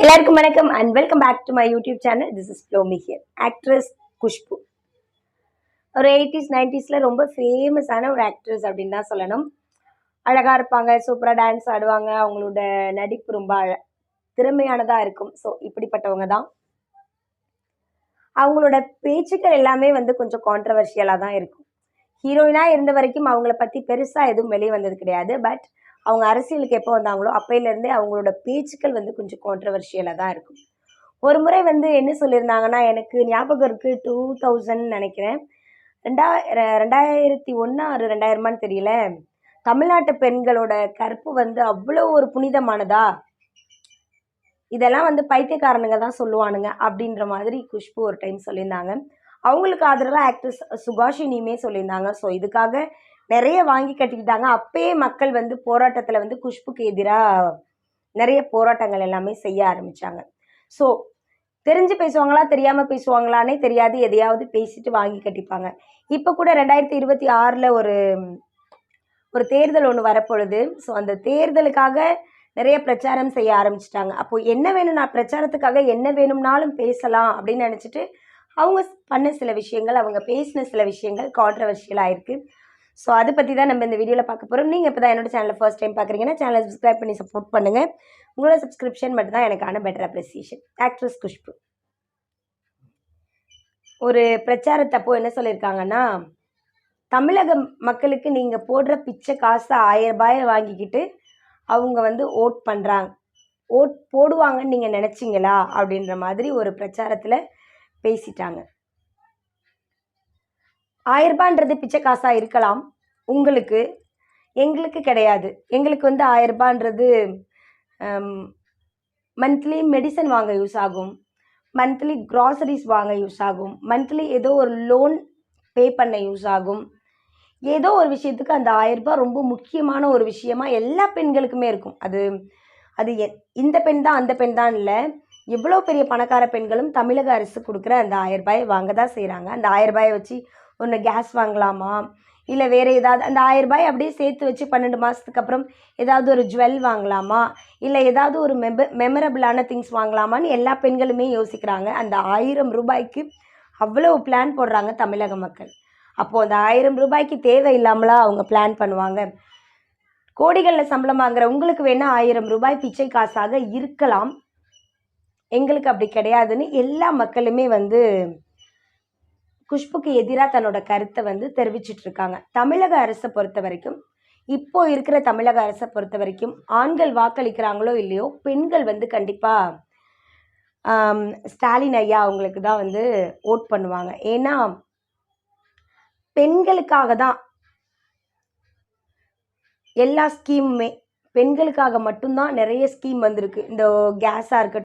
எல்லாருக்கும் வணக்கம் and welcome back to my YouTube channel this is Blomi here actress Khushbu ஒரு eighties நைன்டிஸில் ரொம்ப ஃபேமஸான ஒரு ஆக்ட்ரஸ் அப்படின்னு தான் சொல்லணும். அழகாக இருப்பாங்க சூப்பராக டான்ஸ் ஆடுவாங்க அவங்களோட நடிப்பு ரொம்ப திறமையானதாக இருக்கும். ஸோ இப்படிப்பட்டவங்க தான். அவங்களோட பேச்சுக்கள் எல்லாமே வந்து கொஞ்சம் கான்ட்ரவர்ஷியலாக தான் இருக்கும். ஹீரோயினாக இருந்த வரைக்கும் அவங்கள பற்றி பெருசாக எதுவும் வெளியே வந்தது கிடையாது. பட் அவங்க அரசியலுக்கு எப்போ வந்தாங்களோ அப்பையிலேருந்தே அவங்களோட பேச்சுக்கள் வந்து கொஞ்சம் கான்ட்ரவர்ஷியலாக தான் இருக்கும். ஒரு முறை வந்து என்ன சொல்லியிருந்தாங்கன்னா எனக்கு ஞாபகம் இருக்குது டூ தௌசண்ட் நினைக்கிறேன். ரெண்டா ரெண்டாயிரத்தி ஒன்று ஆறு ரெண்டாயிரமான்னு தெரியல. தமிழ்நாட்டு பெண்களோட கற்பு வந்து அவ்வளோ ஒரு புனிதமானதா? இதெல்லாம் வந்து பைத்தியக்காரனுங்க தான் சொல்லுவானுங்க அப்படின்ற மாதிரி குஷ்பு ஒரு டைம் சொல்லியிருந்தாங்க. அவங்களுக்கு ஆதரவாக ஆக்ட்ரஸ் சுகாஷினியுமே சொல்லியிருந்தாங்க. ஸோ இதுக்காக நிறைய வாங்கி கட்டிக்கிட்டாங்க. அப்பயே மக்கள் வந்து போராட்டத்தில் வந்து குஷ்புக்கு எதிராக நிறைய போராட்டங்கள் எல்லாமே செய்ய ஆரம்பித்தாங்க ஸோ தெரிஞ்சு பேசுவாங்களா தெரியாமல் பேசுவாங்களானே தெரியாது. எதையாவது பேசிட்டு வாங்கி கட்டிப்பாங்க. இப்போ கூட ரெண்டாயிரத்தி இருபத்தி ஆறில் ஒரு ஒரு தேர்தல் ஒன்று வரப்பொழுது ஸோ அந்த தேர்தலுக்காக நிறைய பிரச்சாரம் செய்ய ஆரம்பிச்சிட்டாங்க. அப்போ என்ன வேணும் நான் பிரச்சாரத்துக்காக என்ன வேணும்னாலும் பேசலாம் அப்படின்னு நினச்சிட்டு அவங்க பண்ண சில விஷயங்கள் அவங்க பேசின சில விஷயங்கள் கான்ட்ரவர்ஷியலாக இருக்குது ஸோ அதை பற்றி தான் நம்ம இந்த வீடியோவில் பார்க்க போகிறோம் நீங்கள் இப்போ தான் என்னோட சேனலை ஃபர்ஸ்ட் டைம் பார்க்குறீங்கன்னா சேனலை சப்ஸ்கிரைப் பண்ணி சப்போர்ட் பண்ணுங்கள் உங்களோட சப்ஸ்கிரிப்ஷன் மட்டும் தான் எனக்கான பெட்டர் அப்ரிசியேஷன் ஆக்ட்ரஸ் குஷ்பு ஒரு பிரச்சாரத்தப்போ என்ன சொல்லியிருக்காங்கன்னா தமிழக மக்களுக்கு நீங்கள் போடுற பிச்சை காசை ஆயிரம் ரூபாயை வாங்கிக்கிட்டு அவங்க வந்து ஓட் பண்ணுறாங்க ஓட் போடுவாங்கன்னு நீங்கள் நினச்சிங்களா? அப்படின்ற மாதிரி ஒரு பிரச்சாரத்தில் பேசிட்டாங்க. ஆயிரம் ரூபான்றது பிச்சை காசாக இருக்கலாம். உங்களுக்கு எங்களுக்கு கிடையாது. எங்களுக்கு வந்து ஆயிரம் ரூபான்றது மந்த்லி மெடிசன் வாங்க யூஸ் ஆகும். மந்த்லி க்ராசரிஸ் வாங்க யூஸ் ஆகும். மந்த்லி ஏதோ ஒரு லோன் பே பண்ண யூஸ் ஆகும். ஏதோ ஒரு விஷயத்துக்கு அந்த ஆயிரரூபா ரொம்ப முக்கியமான ஒரு விஷயமா எல்லா பெண்களுக்குமே இருக்கும். அது அது இந்த பெண் தான் அந்த பெண் தான் இல்லை. எவ்வளோ பெரிய பணக்கார பெண்களும் தமிழக அரசு கொடுக்குற அந்த ஆயிரரூபாயை வாங்க தான் செய்கிறாங்க அந்த ஆயிரரூபாயை வச்சு ஒன்று கேஸ் வாங்கலாமா? இல்லை வேறு ஏதாவது அந்த ஆயிரம் ரூபாய் அப்படியே சேர்த்து வச்சு பன்னெண்டு மாதத்துக்கு அப்புறம் ஏதாவது ஒரு ஜுவல் வாங்கலாமா? இல்லை ஏதாவது ஒரு மெம மெமரபிளான திங்ஸ் வாங்கலாமான்னு எல்லா பெண்களுமே யோசிக்கிறாங்க. அந்த ஆயிரம் ரூபாய்க்கு அவ்வளோ பிளான் போடுறாங்க தமிழக மக்கள். அப்போது அந்த ஆயிரம் ரூபாய்க்கு தேவையில்லாமலா அவங்க பிளான் பண்ணுவாங்க? கோடிகளில் சம்பளம் வாங்குற உங்களுக்கு வேணால் ஆயிரம் ரூபாய் பிச்சை காசாக இருக்கலாம். எங்களுக்கு அப்படி கிடையாதுன்னு எல்லா மக்களுமே வந்து குஷ்புக்கு எதிராக தன்னோட கருத்தை வந்து தெரிவிச்சிட்டு இருக்காங்க தமிழக அரசை பொறுத்த வரைக்கும் இப்போ இருக்கிற தமிழக அரசை பொறுத்த வரைக்கும் ஆண்கள் வாக்களிக்கிறாங்களோ இல்லையோ பெண்கள் வந்து கண்டிப்பாக ஸ்டாலின் ஐயா அவங்களுக்கு தான் வந்து ஓட் பண்ணுவாங்க. ஏன்னா பெண்களுக்காக தான் எல்லா ஸ்கீமுமே பெண்களுக்காக மட்டும்தான் நிறைய ஸ்கீம் வந்திருக்கு. இந்த கேஸாக இருக்கட்டும்